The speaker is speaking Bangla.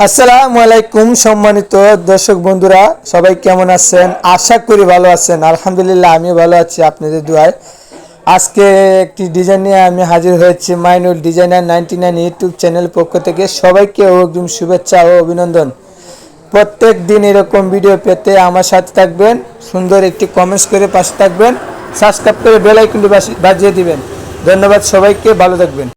আসসালামু আলাইকুম, সম্মানিত দর্শক বন্ধুরা, সবাই কেমন আছেন? আশা করি ভালো আছেন। আলহামদুলিল্লাহ, আমিও ভালো আছি আপনাদের দোয়ায়। আজকে একটি ডিজাইন নিয়ে আমি হাজির হয়েছি Mainul designer ninety nine YouTube channel পক্ষ থেকে। সবাইকে অগ্রিম শুভেচ্ছা ও অভিনন্দন। প্রত্যেক দিন এরকম ভিডিও পেতে আমার সাথে থাকবেন। সুন্দর একটি কমেন্টস করে পাশে থাকবেন। সাবস্ক্রাইব করে বেল বাজিয়ে দিবেন। ধন্যবাদ সবাইকে, ভালো থাকবেন।